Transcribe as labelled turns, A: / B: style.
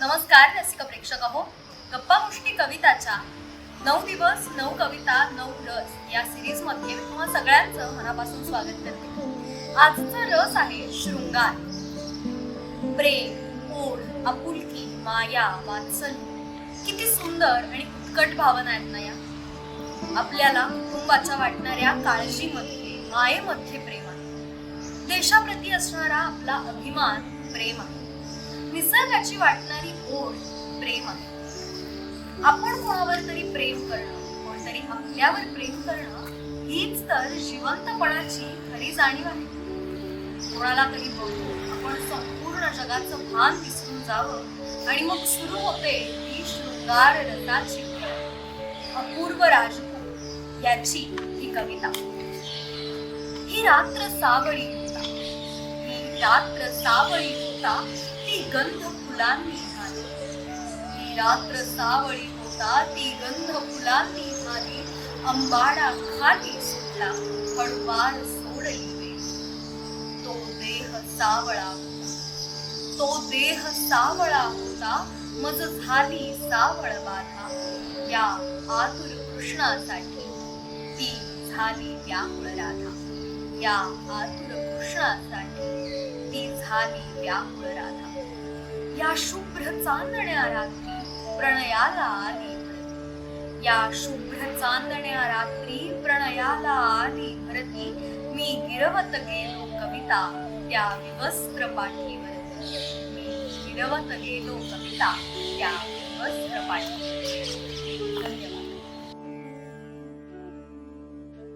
A: नमस्कार रसिक प्रेक्षक अहो गप्पा गोष्टी कविताच्या. नऊ दिवस नऊ कविता नऊ रस या सिरीजमध्ये मी तुम्हा सगळ्यांचं मनापासून स्वागत करते. आजचा रस आहे शृंगार. प्रेम ओढ आपुलकी माया वात्सल किती सुंदर आणि उत्कट भावना आहेत ना या. आपल्याला कुटुंबाच्या वाटणाऱ्या काळजीमध्ये मायेमध्ये प्रेम आहे. देशाप्रती असणारा आपला अभिमान प्रेम आहे. निसर्गाची वाटणारी ओढ प्रेम आहे. आपण कोणावर तरी प्रेम करणं कोणतरी आपल्यावर प्रेम करणं हीच तर जिवंतपणाची खरी जाणीव आहे. कोणाला तरी बघू आपण संपूर्ण जगाचं भान विसरून जावं आणि मग सुरू होते ही शृंगार रसाची अपूर्व राजपूत याची ही कविता. ही रात्र सावळी होता. ही रात्र सावळी होता. ती गंध फुलांनी झाली. ती रात्र सावळी होता ती गंध फुलांनी झाली. अंबाडा खाली सुटला हळुवार सोडली वेळ तो देह सावळा होता. तो देह सावळा होता मज झाली सावळ बाधा. या आतुर कृष्णासाठी ती झाली व्याकुळ राधा. या आतुर कृष्णासाठी ती झाली व्याकुळ राधा. या शुभ्र चांदण्या रात्री प्रणयाला आली. भरती. या शुभ्र चांदण्या रात्री प्रणयाला आली भरती. मी गिरवत गेलो कविता त्या विवस्त्र पाठीवर. मी गिरवत गेलो कविता त्या विवस्त्र पाठीवर. धन्यवाद.